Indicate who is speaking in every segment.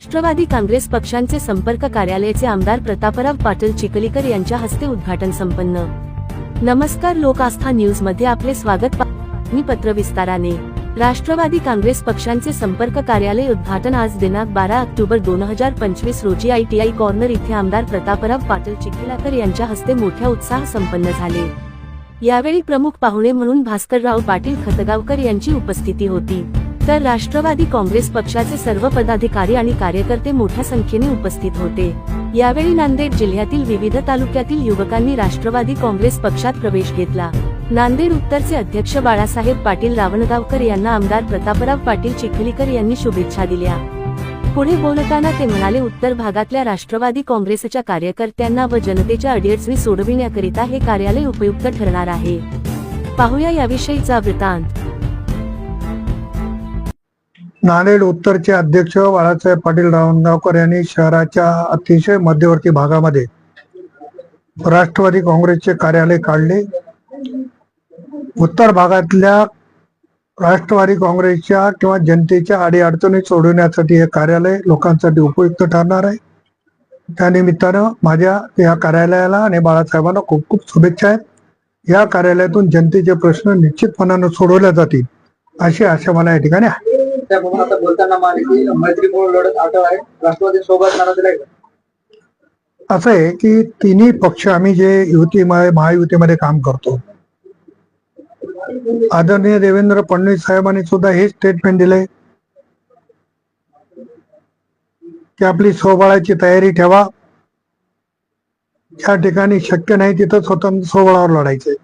Speaker 1: राष्ट्रवादी काँग्रेस पक्षांचे संपर्क कार्यालयाचे आमदार प्रतापराव पाटील चिखलीकर यांच्या हस्ते उद्घाटन संपन्न. नमस्कार लोक आस्था न्यूजमध्ये आपले स्वागत मी पत्र विस्ताराने. राष्ट्रवादी काँग्रेस पक्षांचे संपर्क कार्यालय उद्घाटन आज दिनांक बारा ऑक्टोबर दोन हजार पंचवीस रोजी आयटीआय कॉर्नर इथे आमदार प्रतापराव पाटील चिखलीकर यांच्या हस्ते मोठ्या उत्साह संपन्न झाले. यावेळी प्रमुख पाहुणे म्हणून भास्करराव पाटील खतगावकर यांची उपस्थिती होती. तर राष्ट्रवादी काँग्रेस पक्षाचे सर्व पदाधिकारी आणि कार्यकर्ते मोठ्या संख्येने उपस्थित होते. यावेळी नांदेड जिल्ह्यातील विविध तालुक्यातील युवकांनी राष्ट्रवादी काँग्रेस पक्षात प्रवेश घेतला. नांदेड उत्तरचे अध्यक्ष बाळासाहेब पाटील रावणगावकर यांना आमदार प्रतापराव पाटील चिखलीकर यांनी शुभेच्छा दिल्या. पुढे बोलताना ते म्हणाले उत्तर भागातल्या राष्ट्रवादी काँग्रेसच्या कार्यकर्त्यांना व जनतेच्या अडीअडचणी सोडविण्याकरिता हे कार्यालय उपयुक्त ठरणार आहे. पाहूया याविषयीचा वृत्तांत.
Speaker 2: नांदेड उत्तरचे अध्यक्ष बाळासाहेब पाटील रावणगावकर यांनी शहराच्या अतिशय मध्यवर्ती भागामध्ये राष्ट्रवादी काँग्रेसचे कार्यालय काढले. उत्तर भागातल्या राष्ट्रवादी काँग्रेसच्या किंवा जनतेच्या अडीअडचणी सोडवण्यासाठी हे कार्यालय लोकांसाठी उपयुक्त ठरणार आहे. त्यानिमित्तानं माझ्या या कार्यालयाला आणि बाळासाहेबांना खूप खूप शुभेच्छा आहेत. या कार्यालयातून जनतेचे प्रश्न निश्चितपणानं सोडवले जातील अशी आशा मला या ठिकाणी आहे.
Speaker 3: त्याप्रमाणे आता बोलताना माने की मैत्रीपूर्ण लढत आठव आहे. राष्ट्रवादी सोबत नारा दिलाय
Speaker 2: असं आहे की तिन्ही पक्ष आम्ही जे युतीमध्ये महायुतीमध्ये काम करतो. आदरणीय देवेंद्र फडणवीस साहेबांनी सुद्धा हे स्टेटमेंट दिले. की आपली सोबळाची तयारी ठेवा. या ठिकाणी शक्य नाही तिथं स्वतंत्र सोबळावर लढायचे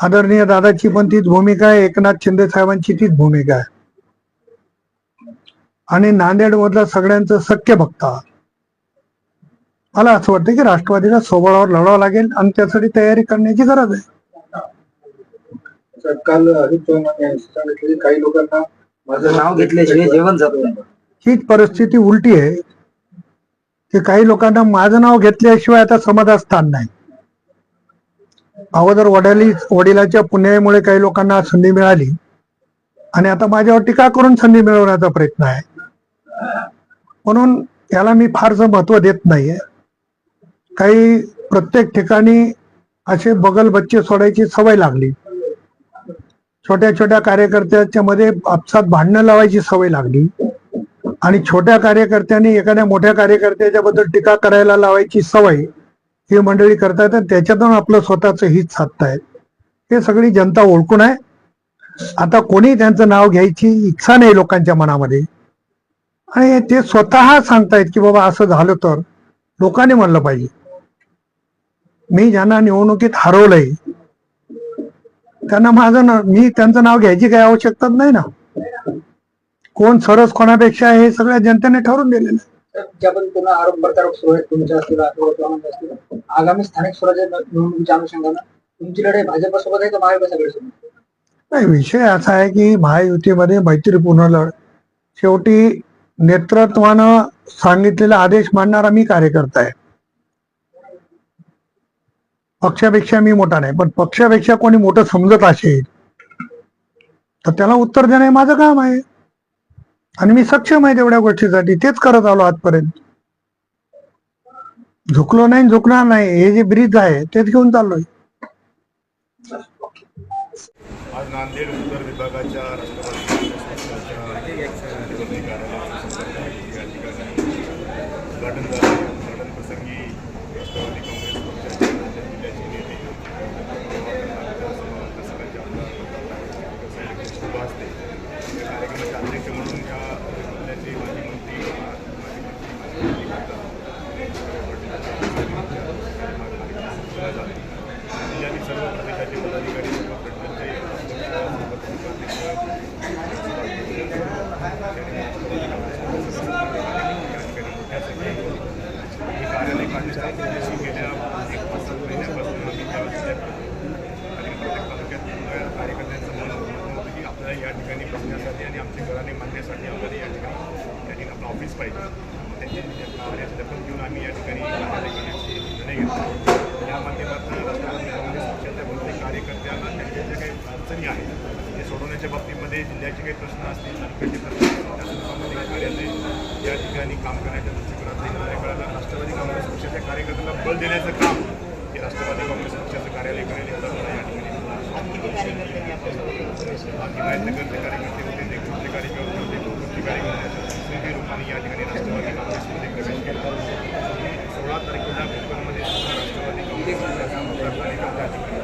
Speaker 2: आदरणीय दादाची पण तीच भूमिका आहे. एकनाथ शिंदे साहेबांची तीच भूमिका आहे. आणि नांदेड मधला सगळ्यांचं सख्य बघता मला असं वाटतं की राष्ट्रवादीला सोबळावर लढावं लागेल आणि त्यासाठी तयारी करण्याची गरज आहे.
Speaker 3: काल अजित चव्हाण यांनी सांगितलं की काही लोकांना माझं नाव घेतल्याशिवाय जेवण जात नाही.
Speaker 2: हीच परिस्थिती उलटी आहे की काही लोकांना माझं नाव घेतल्याशिवाय आता समाजात स्थान नाही. अगोदर वडिली वडिलाच्या पुण्यामुळे काही लोकांना संधी मिळाली. आणि आता माझ्यावर टीका करून संधी मिळवण्याचा प्रयत्न आहे. म्हणून याला मी फारसं महत्त्व देत नाहीये. काही प्रत्येक ठिकाणी असे बगल बच्चे सोडायची सवय लागली. छोट्या छोट्या कार्यकर्त्याच्या मध्ये आपसात भांडणं लावायची सवय लागली. आणि छोट्या कार्यकर्त्यांनी एखाद्या मोठ्या कार्यकर्त्याच्या बद्दल टीका करायला लावायची सवय हे मंडळी करतायत आणि त्याच्यातून आपलं स्वतःचं हित साधतायत. हे सगळी जनता ओळखून आहे. आता कोणी त्यांचं नाव घ्यायची इच्छा नाही लोकांच्या मनामध्ये. आणि ते स्वतः सांगतायत की बाबा असं झालं तर लोकांनी म्हणलं पाहिजे. मी ज्यांना निवडणुकीत हरवलंय त्यांना माझं ना मी त्यांचं नाव घ्यायची काही आवश्यकताच नाही ना. कोण सरस कोणापेक्षा हे सगळ्या जनतेने ठरवून दिलेलं
Speaker 3: ज्या पण पूर्ण आरोप प्रत्यारोप सुरू आहेत तुमच्या असतील आठवडा असतील. आगामी स्थानिक स्वराज्य निवडणुकीच्या अनुषंगानं तुमची लढाई भाजपसोबत आहे का महाविकासाकडे सोबत
Speaker 2: नाही विषय असा आहे की महायुतीमध्ये मैत्रीपूर्ण लढ. शेवटी नेतृत्वानं सांगितलेला आदेश मानणारा मी कार्यकर्ता आहे. पक्षापेक्षा मी मोठा नाही पण पक्षापेक्षा कोणी मोठं समजत असेल तर त्याला उत्तर देणे माझं काम आहे. आणि मी सक्षम आहे तेवढ्या गोष्टीसाठी. तेच करत आलो आजपर्यंत. झुकलो नाही झुकणार नाही. हे जे ब्रिज आहे तेच घेऊन चाललोय.
Speaker 4: आज नांदेड उत्तर विभागाच्या राष्ट्रवादी पाहिजे. त्यांच्या महाराष्ट्र पण घेऊन आम्ही या ठिकाणी निर्णय घेतला या माध्यमातून राष्ट्रवादी बहुतेक कार्यकर्त्यांना त्यांच्या ज्या काही अडचणी आहेत ते सोडवण्याच्या बाबतीमध्ये जिल्ह्याचे काही प्रश्न असतील तालुक्याचे प्रश्न असतील कार्यालय या ठिकाणी काम करण्याच्या दृष्टिकोनातून येणाऱ्या काळाला राष्ट्रवादी काँग्रेस पक्षाच्या कार्यकर्त्यांना बल देण्याचं काम हे राष्ट्रवादी काँग्रेस पक्षाचं कार्यालय करेल एवढा या ठिकाणी बाकी कार्यकर्ते कार्यकर्ते होते ते कार्यकर्ते होते स्मृती रुपानी या ठिकाणी राष्ट्रवादी काँग्रेसमध्ये प्रवेश केला. सोळा तारखेला कोकणमध्ये सुद्धा राष्ट्रवादी काँग्रेसचा मतदार कार्यकर्ते या ठिकाणी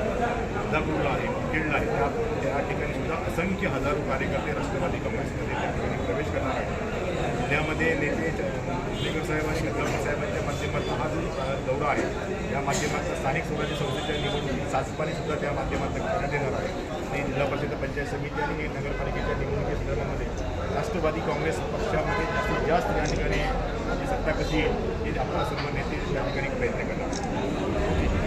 Speaker 4: राजापूरला आहे मुखेडला आहे. त्या त्या ठिकाणी सुद्धा असंख्य हजारो कार्यकर्ते राष्ट्रवादी काँग्रेसमध्ये त्या ठिकाणी प्रवेश करणार आहेत. जिल्ह्यामध्ये नेते मुरलीधर साहेब आणि गद्दापूर साहेबांच्या माध्यमातून हा जो दौरा आहे त्या माध्यमातून स्थानिक स्वराज्य संस्थेच्या निवडणुकीत सासपाणी सुद्धा त्या माध्यमातून करण्यात येणार आहे आणि जिल्हा परिषद पंचायत समिती आणि नगरपालिकेच्या निवडणुकी संदर्भामध्ये राष्ट्रवादी काँग्रेस पक्षामध्ये जास्तीत जास्त या ठिकाणी सत्ता कशी येईल हे आपला सर्व नेते त्या ठिकाणी प्रयत्न करणार